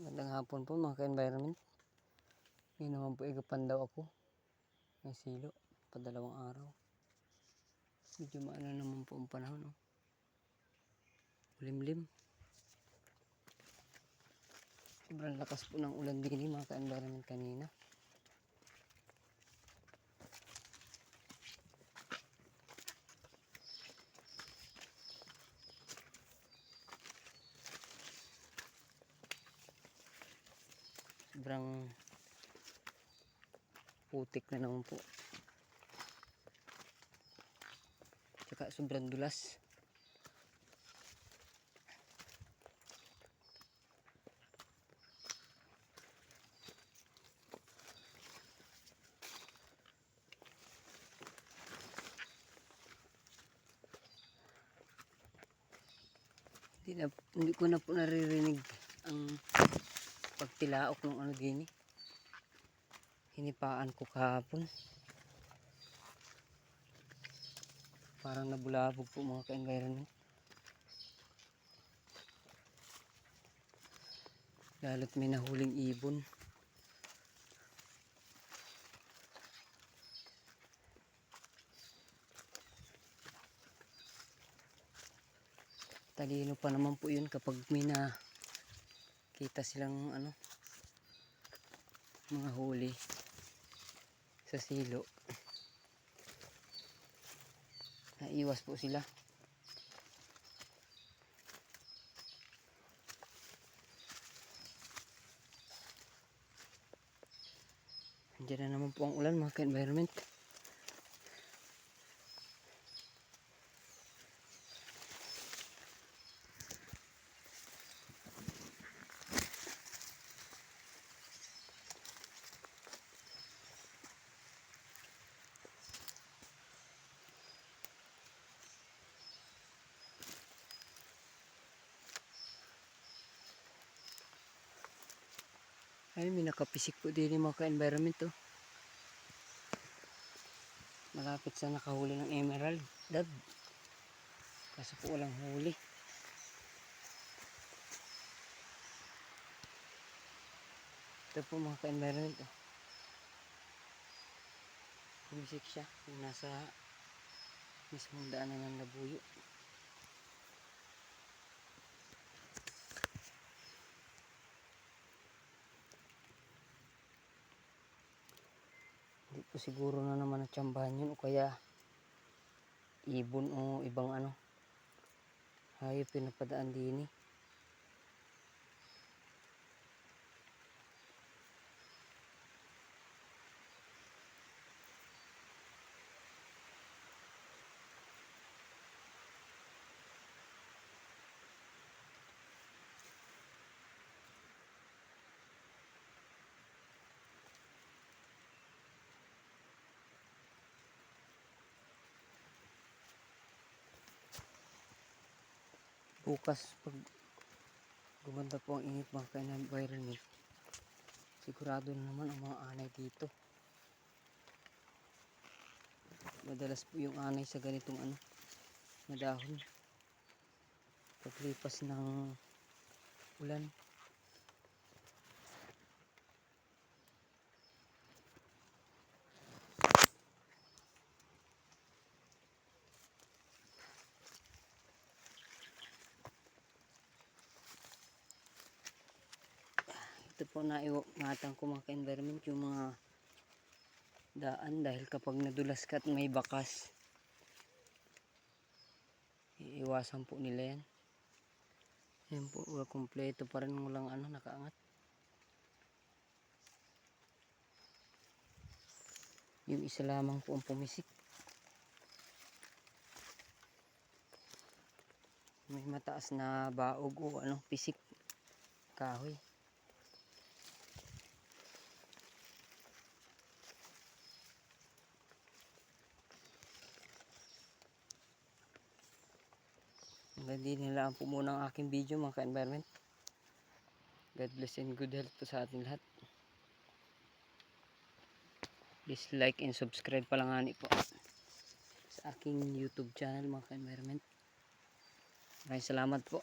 Magandang hapon po mga ka-environment. Ngayon naman po igapan daw ako ng silo padalawang araw. Medyo maano naman po ang panahon. Oh. Limlim. Sobrang lakas po ng ulan din mga ka-environment kanina. Sobrang putik na naman po. Tsaka sobrang dulas. Hindi, na, hindi ko na po naririnig ang pagtilaok ng ano din eh. Hinipaan ko kahapon. Parang nabulabog po mga ka-environment. Lalo't may nahuling ibon. Talino pa naman po yun kapag may na kita silang ano mga huli sa silo. Naiwas po sila. Andiyan na naman po ang ulan mga ka-environment Ay, may nakapisik po din yung mga ka-environment to. Malapit sa nakahuli ng emerald. Dad. Kaso po walang huli. Ito po mga ka-environment. Oh. Pumisik siya. Nasa mismong daanan ng labuyo. Ko siguro na naman natsambahan yun o kaya ibon o ibang ano hayop pinapadaan din eh. Bukas pag gumanda po ang init mga ka-environment sigurado na naman ang mga anay dito. Madalas po yung anay sa ganitong ano na dahon. Paglipas ng ulan ito po na ingatan ko mga ka-environment yung mga daan dahil kapag nadulas ka at may bakas iiwasan po nila yan. Yan po wala kompleto pa rin walang ano nakaangat. Yung isa lamang po ang pumisik. May mataas na baog o ano pisik kahoy Nila po muna ang aking video mga ka-environment. God bless and good health po sa ating lahat. Please like and subscribe palangani po sa aking YouTube channel mga ka-environment. Maraming salamat po.